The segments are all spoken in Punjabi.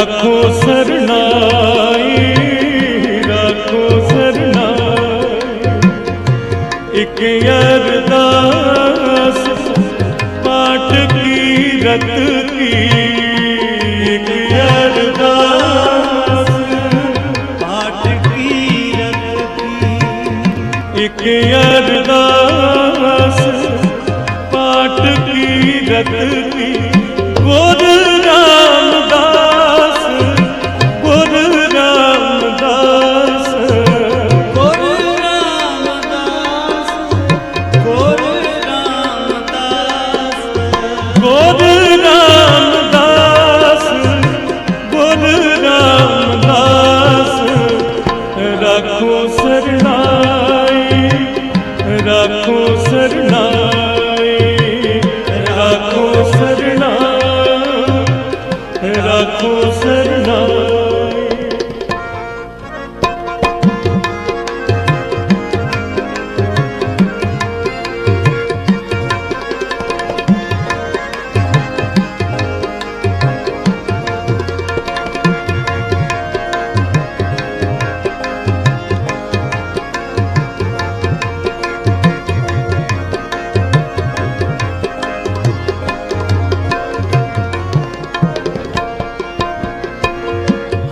ਰਾਖੋ ਸਰਨਾਈ ਰਾਖੋ ਸਰਨਾਈ। ਇੱਕ ਅਰਦਾਸ ਪਾਠ ਕੀ ਰਤ ਕੀ ਰੱਖੋ ਸਰਨਾਈ ਰੱਖੋ ਸਰਨਾਈ ਰੱਖੋ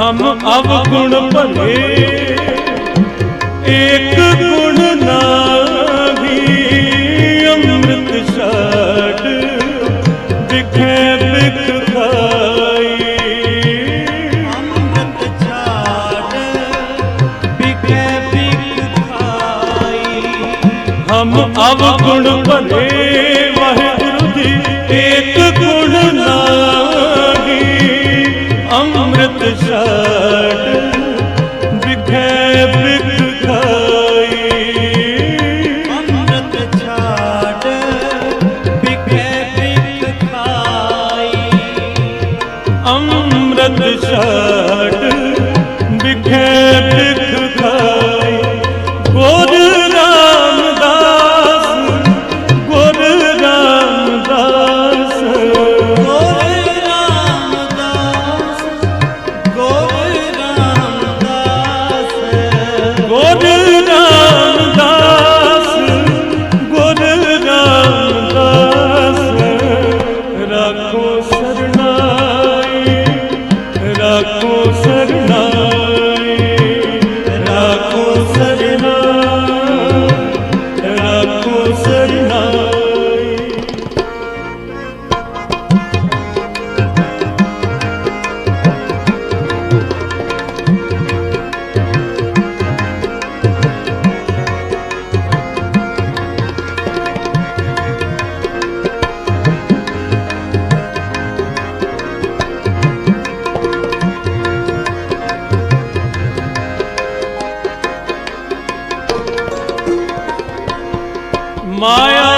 ਹਮ ਅਵਗੁਣ ਭਲੇ। ਏਕ ਗੁਣ ਨਾਹੀ ਅੰਮ੍ਰਿਤ ਛਾੜ ਦਿਖੇ ਬਿਖ ਖਾਈ। ਅੰਮ੍ਰਿਤ ਛਾੜ ਦਿਖੇ ਬਿਖ ਖਾਈ। ਹਮ ਅਵਗੁਣ ਭਲੇ ਵਾਹਿਗੁਰੂ ਦੀ ਏਕ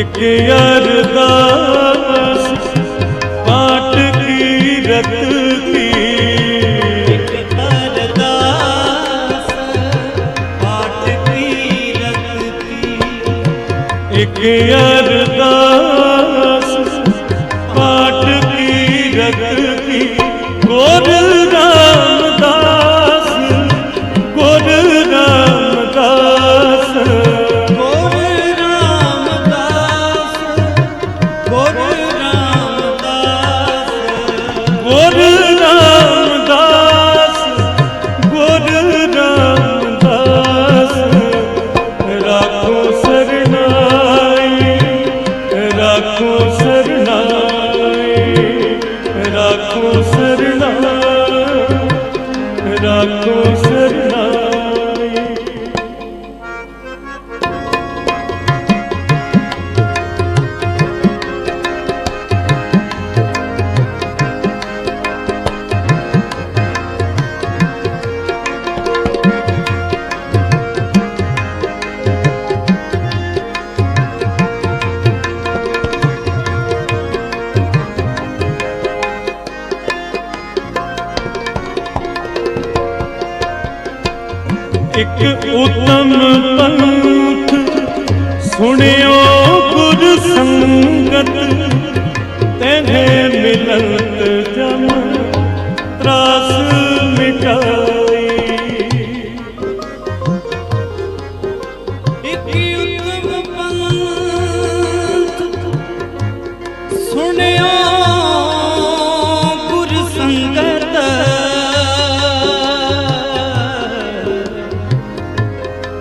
ਇੱਕ ਅਰਦਾਸ ਪਾਟ ਕੀ ਰਤ ਕੀ। ਇੱਕ ਅਰਦਾਸ ਪਾਟ ਕੀ ਰਤ ਕੀ। ਇੱਕ ਅਰਦਾਸ ਪਾਟ ਕੀ ਰਤ ਕੀ। ਇੱਕ ਉਤਮ ਪੰਥ। ਸੁਣਿਓ ਗੁਰ ਸੰਗਤ ਤੈਨੇ ਮਿਲਤ ਜਮ। ਤਰਾਸ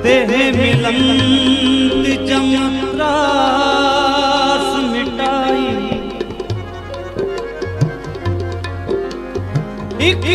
तेह मिलंद चमत्रास मिटाई इक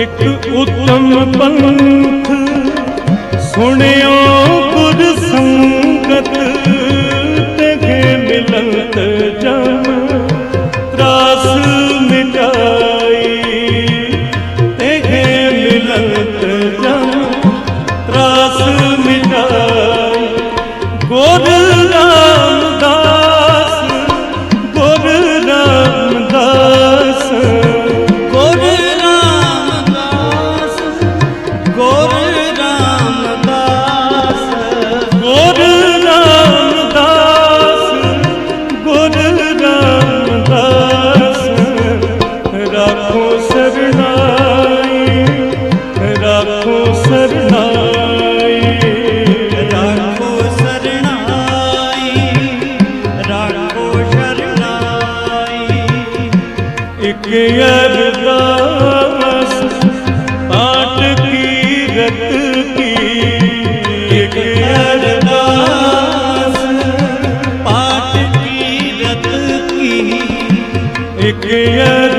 ਇੱਕ ਉਤਮ ਪੰਥ ਸੁਣਿਓ ਗੁਰ ਸੰਗਤ ਮਿਲਤ ਜਮ ಕಿಯರ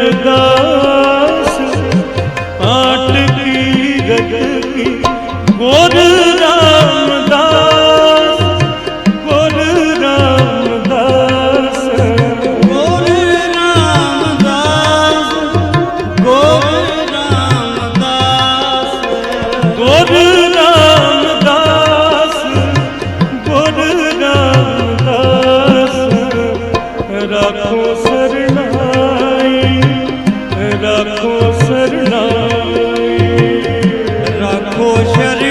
ખુશ